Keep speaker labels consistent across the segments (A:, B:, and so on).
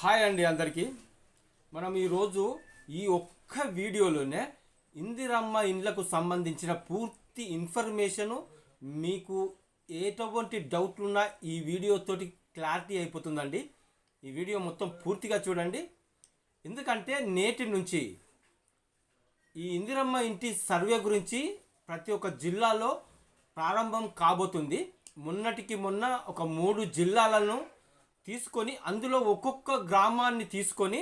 A: Hi అండి అందరికీ. మనం ఈరోజు ఈ ఒక్క వీడియోలోనే ఇందిరమ్మ ఇండ్లకు సంబంధించిన పూర్తి ఇన్ఫర్మేషను మీకు ఎటువంటి డౌట్లు ఉన్నా ఈ వీడియోతోటి క్లారిటీ అయిపోతుందండి. ఈ వీడియో మొత్తం పూర్తిగా చూడండి. ఎందుకంటే నేటి నుంచి ఈ ఇందిరమ్మ ఇంటి సర్వే గురించి ప్రతి ఒక్క జిల్లాలో ప్రారంభం కాబోతుంది. మొన్నటికి మొన్న ఒక మూడు జిల్లాలను తీసుకొని అందులో ఒక్కొక్క గ్రామాన్ని తీసుకొని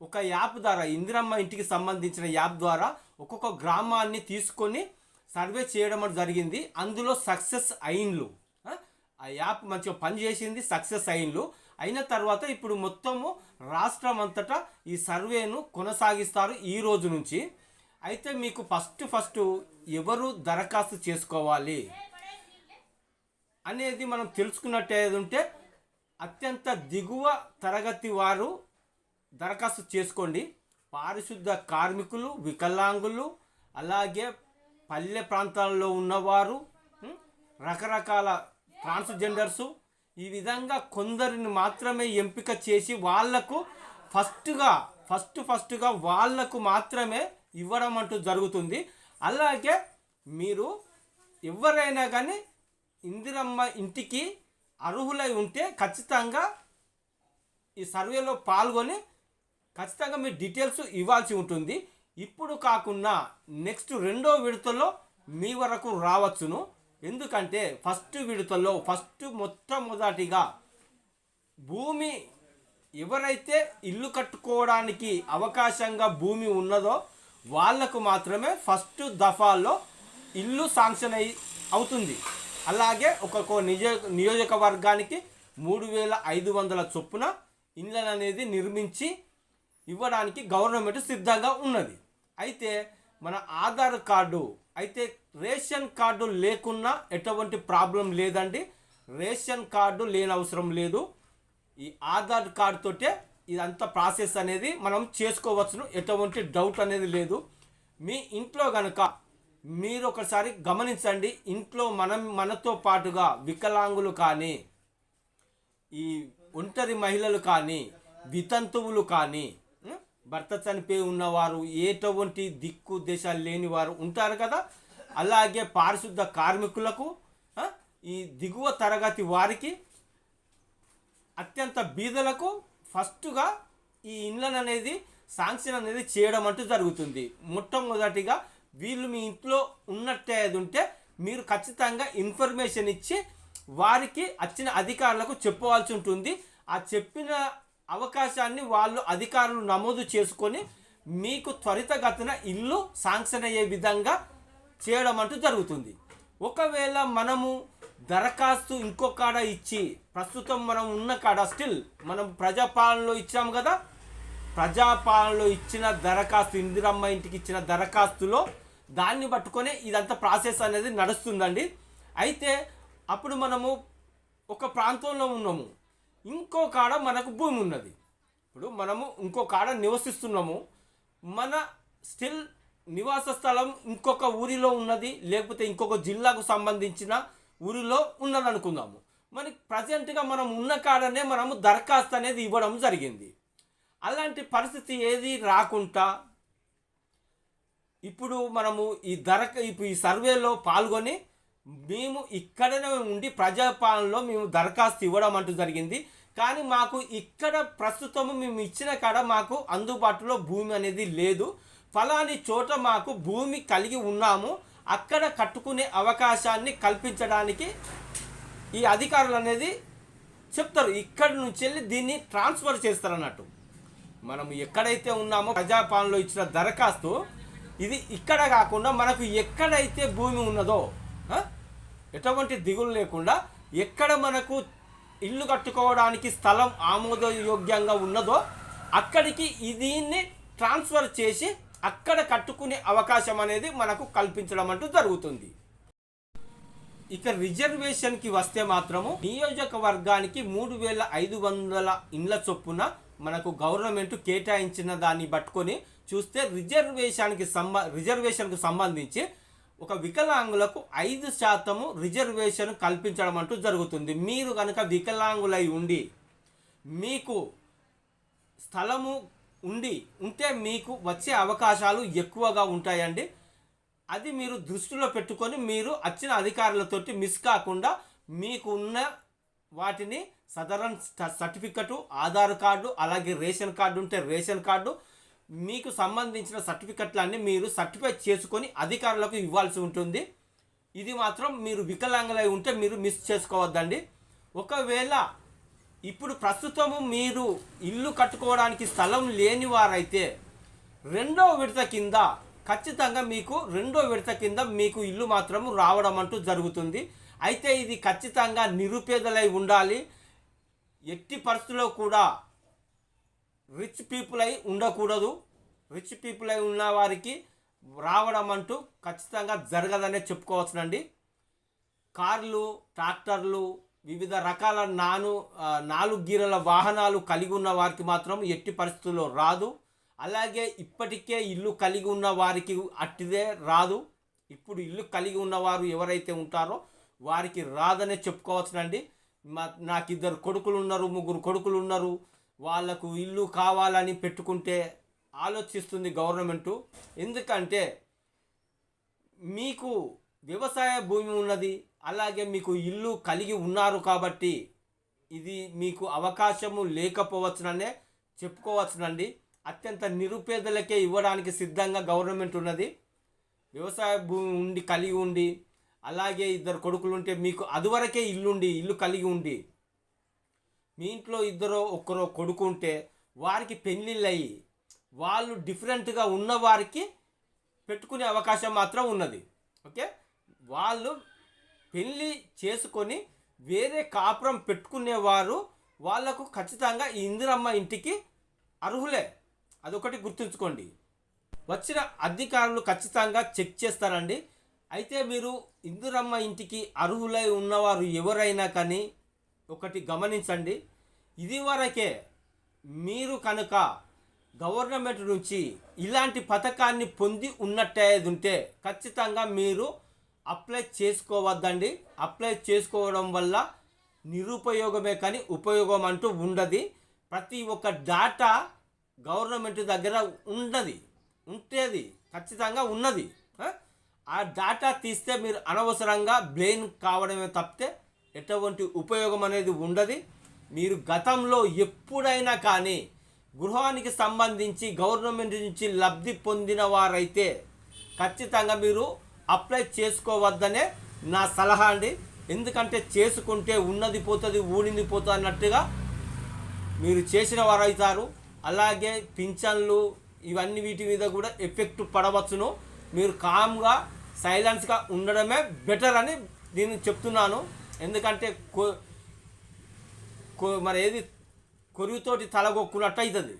A: ఒక యాప్ ద్వారా ఇందిరమ్మ ఇంటికి సంబంధించిన యాప్ ద్వారా ఒక్కొక్క గ్రామాన్ని తీసుకొని సర్వే చేయడం జరిగింది. అందులో సక్సెస్ అయిన్లు ఆ? యాప్ మంచిగా పనిచేసింది సక్సెస్ అయిన్లు అయిన తర్వాత ఇప్పుడు మొత్తము రాష్ట్రం అంతటా ఈ సర్వేను కొనసాగిస్తారు ఈ రోజు నుంచి. అయితే మీకు ఫస్ట్ ఫస్ట్ ఎవరు దరఖాస్తు చేసుకోవాలి? అనేది మనం తెలుసుకున్నట్టేది ఉంటే అత్యంత దిగువ తరగతి వారు దరఖాస్తు చేసుకోండి. పారిశుద్ధ కార్మికులు వికలాంగులు అలాగే పల్లె ప్రాంతాల్లో ఉన్నవారు రకరకాల ట్రాన్స్జెండర్సు ఈ విధంగా కొందరిని మాత్రమే ఎంపిక చేసి వాళ్ళకు ఫస్ట్గా ఫస్ట్ ఫస్ట్గా వాళ్ళకు మాత్రమే ఇవ్వడం అంటూ జరుగుతుంది. అలాగే మీరు ఎవరైనా కానీ ఇందిరమ్మ ఇంటికి అర్హులై ఉంటే ఖచ్చితంగా ఈ సర్వేలో పాల్గొని ఖచ్చితంగా మీ డీటెయిల్స్ ఇవ్వాల్సి ఉంటుంది. ఇప్పుడు కాకుండా నెక్స్ట్ రెండో విడతలో మీ వరకు రావచ్చును. ఎందుకంటే ఫస్ట్ విడతలో ఫస్ట్ మొట్టమొదటిగా భూమి ఎవరైతే ఇల్లు కట్టుకోవడానికి అవకాశంగా భూమి ఉన్నదో వాళ్ళకు మాత్రమే ఫస్ట్ దఫాలో ఇల్లు శాంక్షన్ అయి అవుతుంది. అలాగే ఒక్కొక్క నిజ నియోజకవర్గానికి మూడు వేల ఐదు వందల చొప్పున ఇండ్లను అనేది నిర్మించి ఇవ్వడానికి గవర్నమెంట్ సిద్ధంగా ఉన్నది. అయితే మన ఆధార్ కార్డు అయితే రేషన్ కార్డు లేకున్నా ఎటువంటి ప్రాబ్లం లేదండి. రేషన్ కార్డు లేని అవసరం లేదు. ఈ ఆధార్ కార్డు తోటే ఇదంతా ప్రాసెస్ అనేది మనం చేసుకోవచ్చును. ఎటువంటి డౌట్ అనేది లేదు. మీ ఇంట్లో కనుక మీరు ఒకసారి గమనించండి. ఇంట్లో మనం మనతో పాటుగా వికలాంగులు కానీ ఈ ఒంటరి మహిళలు కానీ వితంతువులు కానీ భర్త చనిపోయి ఉన్నవారు ఎటువంటి దిక్కు దేశాలు లేని వారు ఉంటారు కదా? అలాగే పారిశుద్ధ కార్మికులకు ఈ దిగువ తరగతి వారికి అత్యంత బీదలకు ఫస్ట్గా ఈ ఇండ్లను అనేది శాంక్షన్ అనేది చేయడం అంటూ జరుగుతుంది. మొట్టమొదటిగా వీళ్ళు మీ ఇంట్లో ఉన్నట్టే అది ఉంటే మీరు ఖచ్చితంగా ఇన్ఫర్మేషన్ ఇచ్చి వారికి వచ్చిన అధికారులకు చెప్పవలసి ఉంటుంది. ఆ చెప్పిన అవకాశాన్ని వాళ్ళు అధికారులు నమోదు చేసుకొని మీకు త్వరితగతిన ఇల్లు శాంక్షన్ అయ్యే విధంగా చేయడం అంటూ జరుగుతుంది. ఒకవేళ మనము దరఖాస్తు ఇంకో కాడ ఇచ్చి ప్రస్తుతం మనం ఉన్న కాడ స్టిల్ మనం ప్రజాపాలనలో ఇచ్చాము కదా ప్రజాపాలనలో ఇచ్చిన దరఖాస్తు ఇందిరమ్మ ఇంటికి ఇచ్చిన దరఖాస్తులో దాన్ని పట్టుకొని ఇదంతా ప్రాసెస్ అనేది నడుస్తుందండి. అయితే అప్పుడు మనము ఒక ప్రాంతంలో ఉన్నాము. ఇంకో కాడ మనకు భూమి ఉన్నది. ఇప్పుడు మనము ఇంకో కాడ నివసిస్తున్నాము. మన స్టిల్ నివాస స్థలం ఇంకొక ఊరిలో ఉన్నది. లేకపోతే ఇంకొక జిల్లాకు సంబంధించిన ఊరిలో ఉన్నది అనుకుందాము. మరి ప్రజెంట్గా మనం ఉన్న కాడనే మనము దరఖాస్తు అనేది ఇవ్వడం జరిగింది. అలాంటి పరిస్థితి ఏది రాకుండా ఇప్పుడు మనము ఈ ధర ఇప్పుడు ఈ సర్వేలో పాల్గొని మేము ఇక్కడనే ఉండి ప్రజాపాలనలో మేము దరఖాస్తు ఇవ్వడం అంటూ జరిగింది. కానీ మాకు ఇక్కడ ప్రస్తుతము మేము ఇచ్చిన కాడ మాకు అందుబాటులో భూమి అనేది లేదు. ఫలాని చోట మాకు భూమి కలిగి ఉన్నాము. అక్కడ కట్టుకునే అవకాశాన్ని కల్పించడానికి ఈ అధికారులు అనేది చెప్తారు. ఇక్కడి నుంచి వెళ్ళి దీన్ని ట్రాన్స్ఫర్ చేస్తారు అన్నట్టు మనం ఎక్కడైతే ఉన్నామో ప్రజాపాలనలో ఇచ్చిన దరఖాస్తు ఇది ఇక్కడ కాకుండా మనకు ఎక్కడైతే భూమి ఉన్నదో ఎటువంటి దిగులు లేకుండా ఎక్కడ మనకు ఇల్లు కట్టుకోవడానికి స్థలం ఆమోదయోగ్యంగా ఉన్నదో అక్కడికి దీన్ని ట్రాన్స్ఫర్ చేసి అక్కడ కట్టుకునే అవకాశం అనేది మనకు కల్పించడం అంటూ జరుగుతుంది. ఇక రిజర్వేషన్కి వస్తే మాత్రము నియోజకవర్గానికి మూడు వేల ఐదు వందల ఇండ్ల చొప్పున మనకు గవర్నమెంట్ కేటాయించిన దాన్ని పట్టుకొని చూస్తే రిజర్వేషన్కి సంబ రిజర్వేషన్కు సంబంధించి ఒక వికలాంగులకు ఐదు శాతము రిజర్వేషన్ కల్పించడం అంటూ జరుగుతుంది. మీరు కనుక వికలాంగులై ఉండి మీకు స్థలము ఉండి ఉంటే మీకు వచ్చే అవకాశాలు ఎక్కువగా ఉంటాయండి. అది మీరు దృష్టిలో పెట్టుకొని మీరు వచ్చిన అధికారులతోటి మిస్ కాకుండా మీకు ఉన్న వాటిని సదరన్ సర్టిఫికెట్ ఆధార్ కార్డు అలాగే రేషన్ కార్డు ఉంటే రేషన్ కార్డు మీకు సంబంధించిన సర్టిఫికెట్లన్నీ మీరు సర్టిఫై చేసుకొని అధికారులకు ఇవ్వాల్సి ఉంటుంది. ఇది మాత్రం మీరు వికలాంగులై ఉంటే మీరు మిస్ చేసుకోవద్దండి. ఒకవేళ ఇప్పుడు ప్రస్తుతము మీరు ఇల్లు కట్టుకోవడానికి స్థలం లేని వారైతే రెండో విడత కింద ఖచ్చితంగా మీకు రెండో విడత కింద మీకు ఇల్లు మాత్రము రావడం అంటూ జరుగుతుంది. అయితే ఇది ఖచ్చితంగా నిరుపేదలై ఉండాలి. ఎట్టి పరిస్థితుల్లో కూడా రిచ్ పీపుల్ అయి ఉండకూడదు. రిచ్ పీపుల్ అయి ఉన్న వారికి రావడం అంటూ ఖచ్చితంగా జరగదనే చెప్పుకోవచ్చునండి. కార్లు ట్రాక్టర్లు వివిధ రకాల నాను నాలుగు గీరల వాహనాలు కలిగి ఉన్న వారికి మాత్రం ఎట్టి పరిస్థితుల్లో రాదు. అలాగే ఇప్పటికే ఇల్లు కలిగి ఉన్న వారికి అట్టిదే రాదు. ఇప్పుడు ఇల్లు కలిగి ఉన్నవారు ఎవరైతే ఉంటారో వారికి రాదనే చెప్పుకోవచ్చునండి. మా నాకు ఇద్దరు కొడుకులు ఉన్నారు ముగ్గురు కొడుకులు ఉన్నారు. వాళ్ళకు ఇల్లు కావాలని పెట్టుకుంటే ఆలోచిస్తుంది గవర్నమెంటు. ఎందుకంటే మీకు వ్యవసాయ భూమి ఉన్నది అలాగే మీకు ఇల్లు కలిగి ఉన్నారు కాబట్టి ఇది మీకు అవకాశము లేకపోవచ్చుననే చెప్పుకోవచ్చునండి. అత్యంత నిరుపేదలకే ఇవ్వడానికి సిద్ధంగా గవర్నమెంట్ ఉన్నది. వ్యవసాయ భూమి ఉండి కలిగి ఉండి అలాగే ఇద్దరు కొడుకులు ఉంటే మీకు అదివరకే ఇల్లుండి ఇల్లు కలిగి ఉండి మీ ఇంట్లో ఇద్దరో ఒక్కరో కొడుకు ఉంటే వారికి పెళ్ళిళ్ళు అయ్యి వాళ్ళు డిఫరెంట్గా ఉన్న వారికి పెట్టుకునే అవకాశం మాత్రం ఉన్నది. ఓకే? వాళ్ళు పెళ్ళి చేసుకొని వేరే కాపురం పెట్టుకునేవారు వాళ్ళకు ఖచ్చితంగా ఈ ఇందిరమ్మ ఇంటికి అర్హులే. అదొకటి గుర్తుంచుకోండి. వచ్చిన అధికారులు ఖచ్చితంగా చెక్ చేస్తారండి. అయితే మీరు ఇందిరమ్మ ఇంటికి అర్హులై ఉన్నవారు ఎవరైనా కానీ ఒకటి గమనించండి. ఇది వరకే మీరు కనుక గవర్నమెంట్ నుంచి ఇలాంటి పథకాన్ని పొంది ఉన్నట్టేది ఉంటే ఖచ్చితంగా మీరు అప్లై చేసుకోవద్దండి. అప్లై చేసుకోవడం వల్ల నిరుపయోగమే కానీ ఉపయోగం అంటూ ఉండదు. ప్రతి ఒక్క డాటా గవర్నమెంట్ దగ్గర ఉండదు. ఉంటేది ఖచ్చితంగా ఉన్నది. ఆ? డాటా తీస్తే మీరు అనవసరంగా బ్లెయిన్ కావడమే తప్పితే ఎటువంటి ఉపయోగం అనేది ఉండదు. మీరు గతంలో ఎప్పుడైనా కానీ గృహానికి సంబంధించి గవర్నమెంట్ నుంచి లబ్ధి పొందిన వారైతే ఖచ్చితంగా మీరు అప్లై చేసుకోవద్దనే నా సలహా అండి. ఎందుకంటే చేసుకుంటే ఉన్నది పోతుంది ఊడింది పోతుంది అన్నట్టుగా మీరు చేసిన వారవుతారు అలాగే పింఛన్లు ఇవన్నీ వీటి మీద కూడా ఎఫెక్ట్ పడవచ్చును. మీరు కామ్గా సైలెన్స్గా ఉండడమే బెటర్ అని నేను చెప్తున్నాను. ఎందుకంటే కో కొ- మరి ఏది కొరివితోటి తలగొక్కున్నట్టు అవుతుంది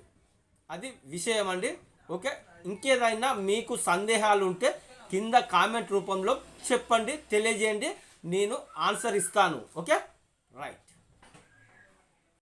A: అది విషయం అండి. ఓకే? ఇంకేదైనా మీకు సందేహాలు ఉంటే కింద కామెంట్ రూపంలో చెప్పండి తెలియజేయండి. నేను ఆన్సర్ ఇస్తాను. ఓకే? రైట్.